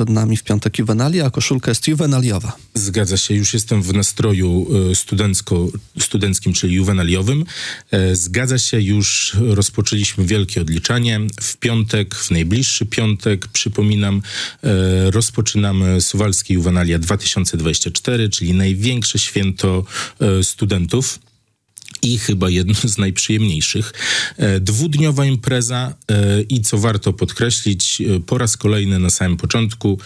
przed nami w piątek juwenalia, a koszulka jest juwenaliowa. Zgadza się, już jestem w nastroju e, studencko, studenckim, czyli juwenaliowym. E, Zgadza się, już rozpoczęliśmy wielkie odliczanie. W piątek, w najbliższy piątek, przypominam, e, rozpoczynamy Suwalskie Juwenalia 2024, czyli największe święto studentów i chyba jedno z najprzyjemniejszych. E, Dwudniowa impreza e, i co warto podkreślić, e, po raz kolejny na samym początku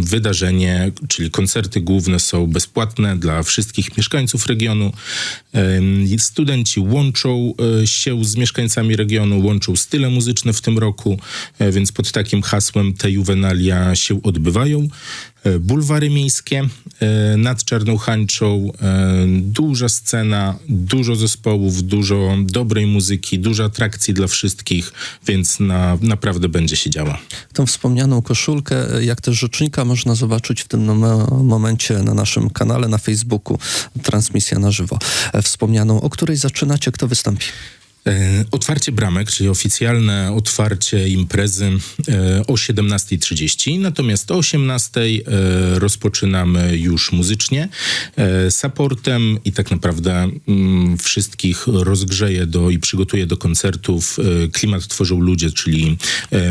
wydarzenie, czyli koncerty główne są bezpłatne dla wszystkich mieszkańców regionu. Studenci łączą się z mieszkańcami regionu, łączą style muzyczne w tym roku, więc pod takim hasłem te juwenalia się odbywają. E, Bulwary miejskie e, nad Czarną Hańczą, e, duża scena, dużo zespołów, dużo dobrej muzyki, dużo atrakcji dla wszystkich, więc na, naprawdę będzie się działa. Tą wspomnianą koszulkę, jak też rzecznika, można zobaczyć w tym mom- momencie na naszym kanale na Facebooku. Transmisja na żywo. Wspomnianą, o której zaczynacie, kto wystąpi? E, Otwarcie bramek, czyli oficjalne otwarcie imprezy e, o 17.30, natomiast o 18.00 e, rozpoczynamy już muzycznie. Supportem i tak naprawdę mm, wszystkich rozgrzeje do, i przygotuje do koncertów Klimat tworzą ludzie, czyli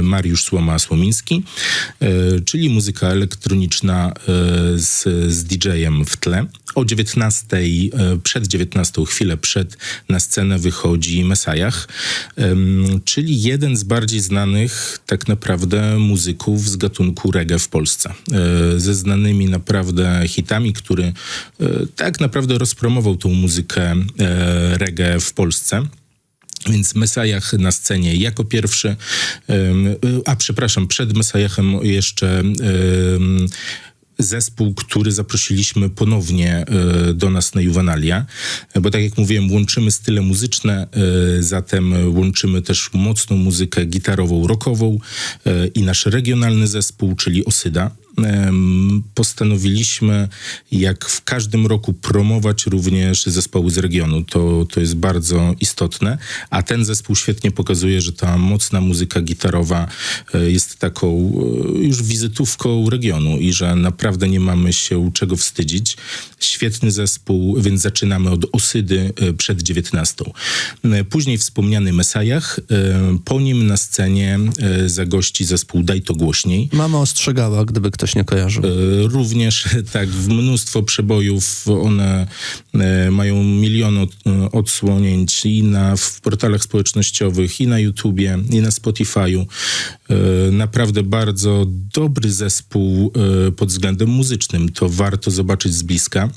Mariusz Słoma-Słomiński, czyli muzyka elektroniczna z, z DJ-em w tle. O 19.00, e, przed 19.00, chwilę przed, na scenę wychodzi Mesajach, czyli jeden z bardziej znanych tak naprawdę muzyków z gatunku reggae w Polsce. E, Ze znanymi naprawdę hitami, który e, tak naprawdę rozpromował tą muzykę e, reggae w Polsce. Więc Mesajach na scenie jako pierwszy, a przepraszam, przed Mesajachem jeszcze zespół, który zaprosiliśmy ponownie e, do nas na Juvenalia, bo tak jak mówiłem, łączymy style muzyczne, e, zatem łączymy też mocną muzykę gitarową, rockową e, i nasz regionalny zespół, czyli Osyda. Postanowiliśmy, jak w każdym roku, promować również zespoły z regionu. To, to jest bardzo istotne, a ten zespół świetnie pokazuje, że ta mocna muzyka gitarowa e, jest taką e, już wizytówką regionu i że naprawdę nie mamy się czego wstydzić. Świetny zespół, więc zaczynamy od Osydy e, przed 19. E, Później wspomniany Mesajach, po nim na scenie zagości zespół Daj to głośniej. Mama ostrzegała, gdyby ktoś nie kojarzył. E, Również tak, mnóstwo przebojów one e, mają miliony od- e, odsłonięć i na, w portalach społecznościowych, i na YouTubie, i na Spotify'u. Naprawdę bardzo dobry zespół pod względem muzycznym. To warto zobaczyć z bliska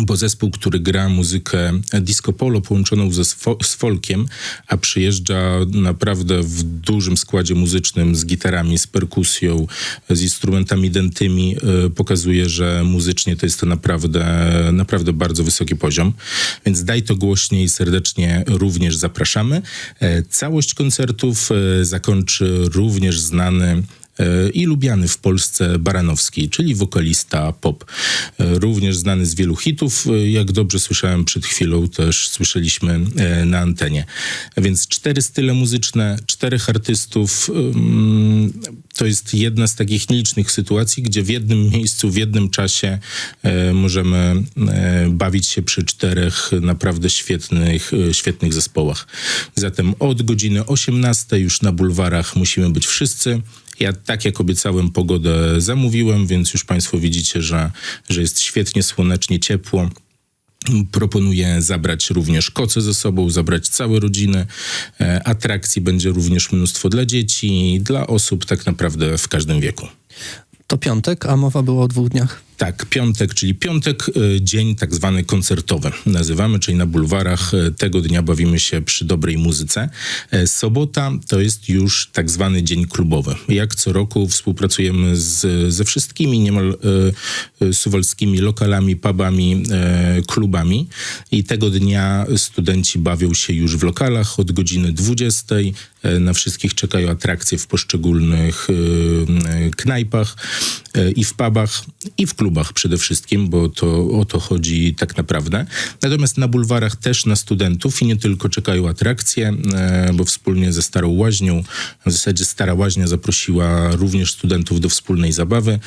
bo zespół, który gra muzykę disco polo połączoną ze z folkiem, a przyjeżdża naprawdę w dużym składzie muzycznym z gitarami, z perkusją, z instrumentami dętymi, e, pokazuje, że muzycznie to jest to naprawdę, naprawdę bardzo wysoki poziom. Więc daj to głośniej, serdecznie również zapraszamy. E, Całość koncertów e, zakończy również znany i lubiany w Polsce Baranowski, czyli wokalista pop. E, Również znany z wielu hitów, e, jak dobrze słyszałem przed chwilą, też słyszeliśmy e, na antenie. Więc cztery style muzyczne, czterech artystów. To jest jedna z takich nielicznych sytuacji, gdzie w jednym miejscu, w jednym czasie e, możemy e, bawić się przy czterech naprawdę świetnych, e, świetnych zespołach. Zatem od godziny 18 już na bulwarach musimy być wszyscy. Ja tak jak obiecałem pogodę zamówiłem, więc już Państwo widzicie, że, że jest świetnie, słonecznie, ciepło. Proponuję zabrać również koce ze sobą, zabrać całe rodziny. E, Atrakcji będzie również mnóstwo dla dzieci, dla osób tak naprawdę w każdym wieku. To piątek, a mowa była o dwóch dniach. Tak, piątek, czyli piątek, y, dzień tak zwany koncertowy. Nazywamy, czyli na bulwarach y, tego dnia bawimy się przy dobrej muzyce. E, Sobota to jest już tak zwany dzień klubowy. Jak co roku współpracujemy z, ze wszystkimi niemal e, e, suwalskimi lokalami, pubami, e, klubami i tego dnia studenci bawią się już w lokalach od godziny 20. E, Na wszystkich czekają atrakcje w poszczególnych e, e, knajpach e, i w pubach i w klubach klubach przede wszystkim, bo to o to chodzi tak naprawdę. Natomiast na bulwarach też na studentów i nie tylko czekają atrakcje, e, bo wspólnie ze Starą Łaźnią, w zasadzie Stara Łaźnia zaprosiła również studentów do wspólnej zabawy.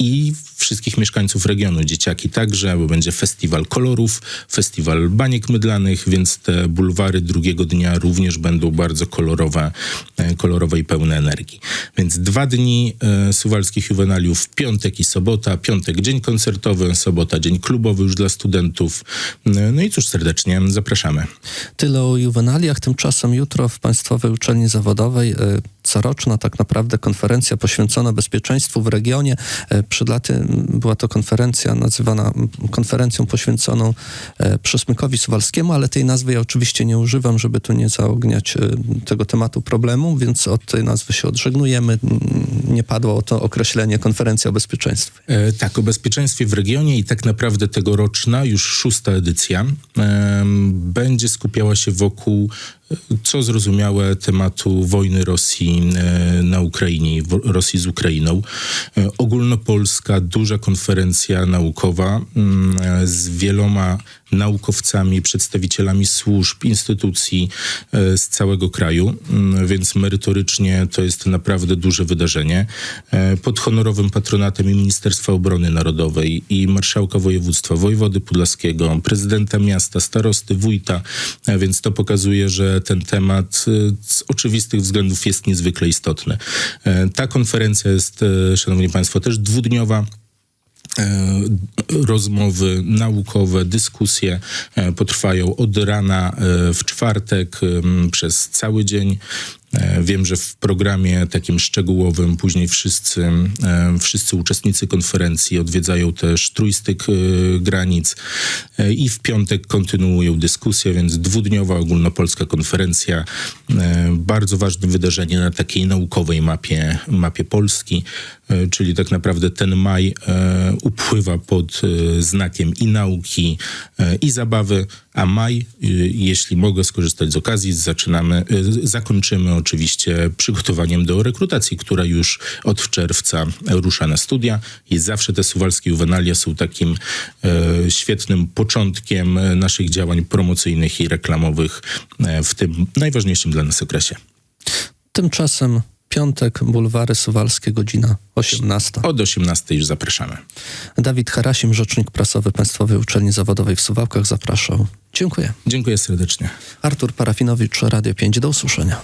I wszystkich mieszkańców regionu, dzieciaki także, bo będzie festiwal kolorów, festiwal baniek mydlanych, więc te bulwary drugiego dnia również będą bardzo kolorowe, e, kolorowe i pełne energii. Więc dwa dni e, suwalskich juwenaliów, piątek i sobota, piątek dzień koncertowy, sobota dzień klubowy już dla studentów. E, No i cóż, serdecznie zapraszamy. Tyle o juwenaliach. Tymczasem jutro w Państwowej Uczelni Zawodowej e, coroczna tak naprawdę konferencja poświęcona bezpieczeństwu w regionie. E, Przed laty była to konferencja nazywana konferencją poświęconą e, Przesmykowi Suwalskiemu, ale tej nazwy ja oczywiście nie używam, żeby tu nie zaogniać e, tego tematu problemu, więc od tej nazwy się odżegnujemy. Nie padło to określenie konferencja o bezpieczeństwie. E, tak, o bezpieczeństwie w regionie i tak naprawdę tegoroczna, już szósta edycja, em, będzie skupiała się wokół, e, co zrozumiałe, tematu wojny Rosji e, na Ukrainie, Rosji z Ukrainą. E, Ogólnopolska, duża konferencja naukowa mm, e, z wieloma naukowcami, przedstawicielami służb, instytucji e, z całego kraju, Mm, więc merytorycznie to jest naprawdę duże wydarzenie. E, Pod honorowym patronatem i Ministerstwa Obrony Narodowej i Marszałka Województwa, Wojewody Podlaskiego, prezydenta miasta, starosty, wójta, E, więc to pokazuje, że ten temat z oczywistych względów jest niezwykle istotny. Ta konferencja jest, szanowni państwo, też dwudniowa rozmowy naukowe, dyskusje e, potrwają od rana e, w czwartek przez cały dzień. E, Wiem, że w programie takim szczegółowym później wszyscy, e, wszyscy uczestnicy konferencji odwiedzają też trójstyk e, granic i w piątek kontynuują dyskusję, więc dwudniowa ogólnopolska konferencja. Bardzo ważne wydarzenie na takiej naukowej mapie, mapie Polski, czyli tak naprawdę ten maj upływa pod znakiem i nauki, i zabawy, a maj, jeśli mogę skorzystać z okazji, zaczynamy, zakończymy oczywiście przygotowaniem do rekrutacji, która już od czerwca rusza na studia i zawsze te suwalskie juwenalia są takim e, świetnym początkiem naszych działań promocyjnych i reklamowych e, w tym najważniejszym dla nas okresie. Tymczasem piątek, bulwary suwalskie, godzina 18. Od 18 już zapraszamy. Dawid Harasim, rzecznik prasowy Państwowej Uczelni Zawodowej w Suwałkach zapraszał. Dziękuję. Dziękuję serdecznie. Artur Parafinowicz, Radio 5. Do usłyszenia.